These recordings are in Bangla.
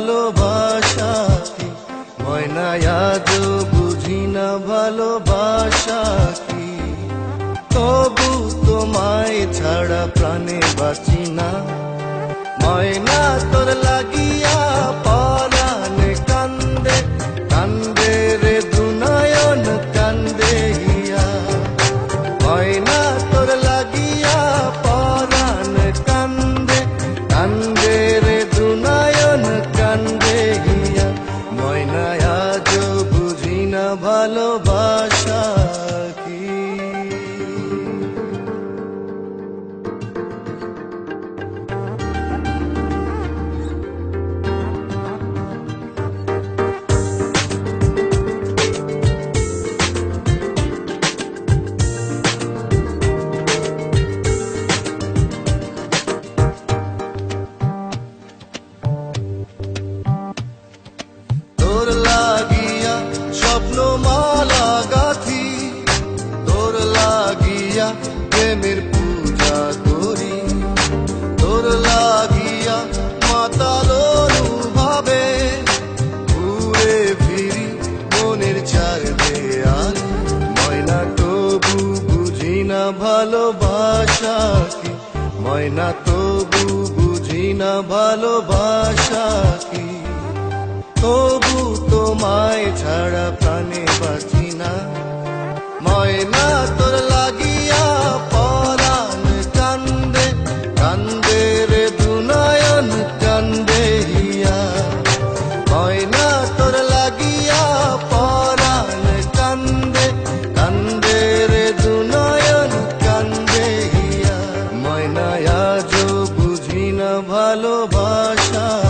ময়নায় আজও বুঝি না ভালোবাসা প্রেমের পূজা করি। তোর লাগিয়া মাতালোর ভাবে ঘুরে ফিরি মনের চার দেয়াল ময়না, তবু বুঝি না ভালোবাসা কি? ময়না, তবু বুঝি না ভালোবাসা কি? তবু তোমায় ছাড়া প্রাণে বাঁচি না। ভালোবাসা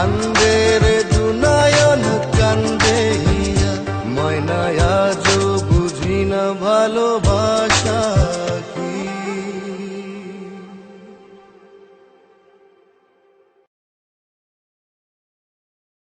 Anda